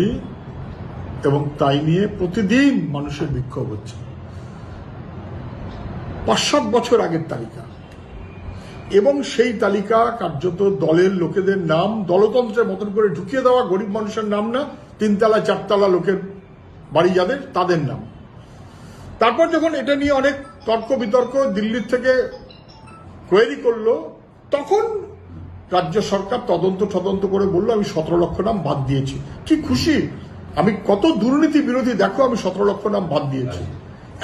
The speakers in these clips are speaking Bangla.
দুর্নীতি এবং তাই নিয়ে প্রতিদিন মানুষের বিক্ষোভ হচ্ছে। পাঁচ সাত বছর আগের তালিকা। এবং সেই তালিকা কার্যত দলের লোকেদের নাম দলতন্ত্রের মতন করে ঢুকিয়ে দেওয়া, গরিব মানুষের নাম না তিনতলা চারতলা লোকের বাড়ি যাদের, তাদের নাম। তারপর যখন এটা নিয়ে অনেক তর্ক বিতর্ক দিল্লির থেকে কোয়েরি করল, তখন রাজ্য সরকার তদন্ত তদন্ত করে বলল, আমি সতেরো লক্ষ নাম বাদ দিয়েছি। কি খুশি? আমি কত দুর্নীতি বিরোধী, দেখো আমি সতেরো লক্ষ নাম বাদ দিয়েছি।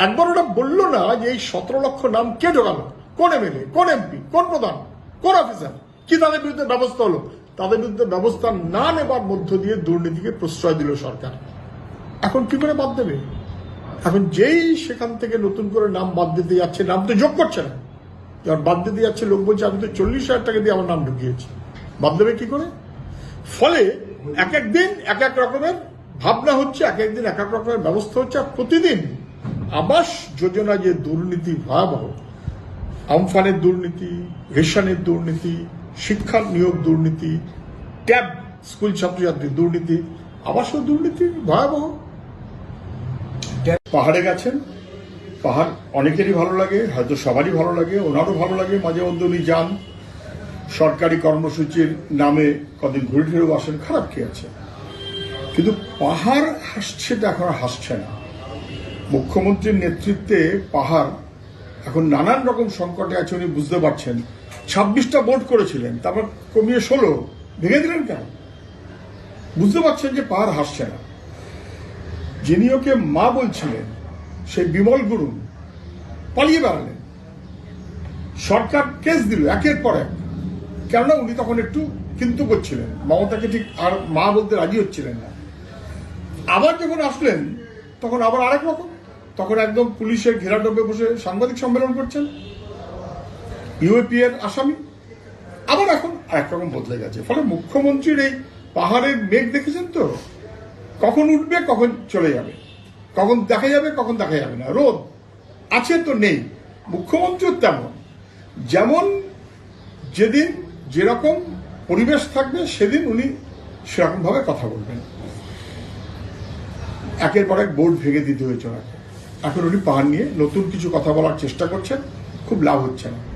একবার ওরা বলল না যে এই সতেরো লক্ষ নাম কে ঢোকালো? কোন এমএলএ, কোন এমপি, কোন প্রধান, কোন অফিসার? কি তাদের বিরুদ্ধে ব্যবস্থা হলো? তাদের বিরুদ্ধে ব্যবস্থা না নেবার মধ্য দিয়ে দুর্নীতিকে প্রশ্রয় দিল সরকার। এখন কি করে বাদ দেবে? এখন যেই সেখান থেকে নতুন করে নাম বাদ দিতে যাচ্ছে, নাম তো যোগ করছে না। যখন বাদ দিতে যাচ্ছে, লোক বলছে, আমি তো চল্লিশ হাজার টাকা দিয়ে আমার নাম ঢুকিয়েছি। বাদ দেবে কি করে? ফলে এক এক দিন এক এক রকমের ভাবনা হচ্ছে, এক এক দিন এক এক রকমের ব্যবস্থা হচ্ছে, আর প্রতিদিন আবাস যোজনা যে দুর্নীতি ভয়াবহ, আমফানের দুর্নীতি, রেশনের দুর্নীতি, শিক্ষা নিয়োগ দুর্নীতি, ট্যাব স্কুল ছাত্রছাত্রীর দুর্নীতি, আবাসও দুর্নীতি ভয়াবহ। পাহাড়ে গেছেন পাহাড় অনেকেরই ভালো লাগে, হয়তো সবারই ভালো লাগে, ওনারও ভালো লাগে। মাঝে মধ্যে উনি যান। সরকারি কর্মসূচির নামে কদিন ঘুরে ফিরেও আসেন, খারাপ কি আছে? কিন্তু পাহাড় হাসছে এখন হাসছে না। মুখ্যমন্ত্রীর নেতৃত্বে পাহাড় এখন নানান রকম সংকটে আছে উনি বুঝতে পারছেন। ছাব্বিশটা ভোট করেছিলেন, তারপর কমিয়ে ষোলো। ভেঙে দিলেন কেন? বুঝতে পারছেন যে পাহাড় হাসছে না। যিনি ওকে মা বলছিলেন সেই বিমল গুরু পালিয়ে বেড়ালেন। সরকার কেস দিল, একের পর এক। কেননা উনি তখন একটু কিন্তু করছিলেন। মমতাকে ঠিক আর মা বলতে রাজি হচ্ছিলেন না। আবার যখন আসলেন, তখন আবার আরেক রকম। তখন একদম পুলিশের ঘেরা ঘেরাডোবে বসে সাংবাদিক সম্মেলন করছেন। ইউএপি এর আসামি। আবার এখন আরেক রকম বদলে গেছে। ফলে মুখ্যমন্ত্রীর এই পাহাড়ের মেঘ দেখেছেন তো? কখন উঠবে, কখন চলে যাবে? কখন দেখা যাবে, কখন দেখা যাবে না। রোদ। আছে তো নেই। মুখ্যমন্ত্রীও তেমন। যেমন যেদিন যেরকম পরিবেশ থাকবে, সেদিন উনি সেরকম ভাবে কথা বলবেন। একের পর এক বোর্ড ভেঙে দিতে হয়েছে ওনাকে। এখন উনি পাহাড় নিয়ে নতুন কিছু কথা বলার চেষ্টা করছেন, খুব লাভ হচ্ছে না।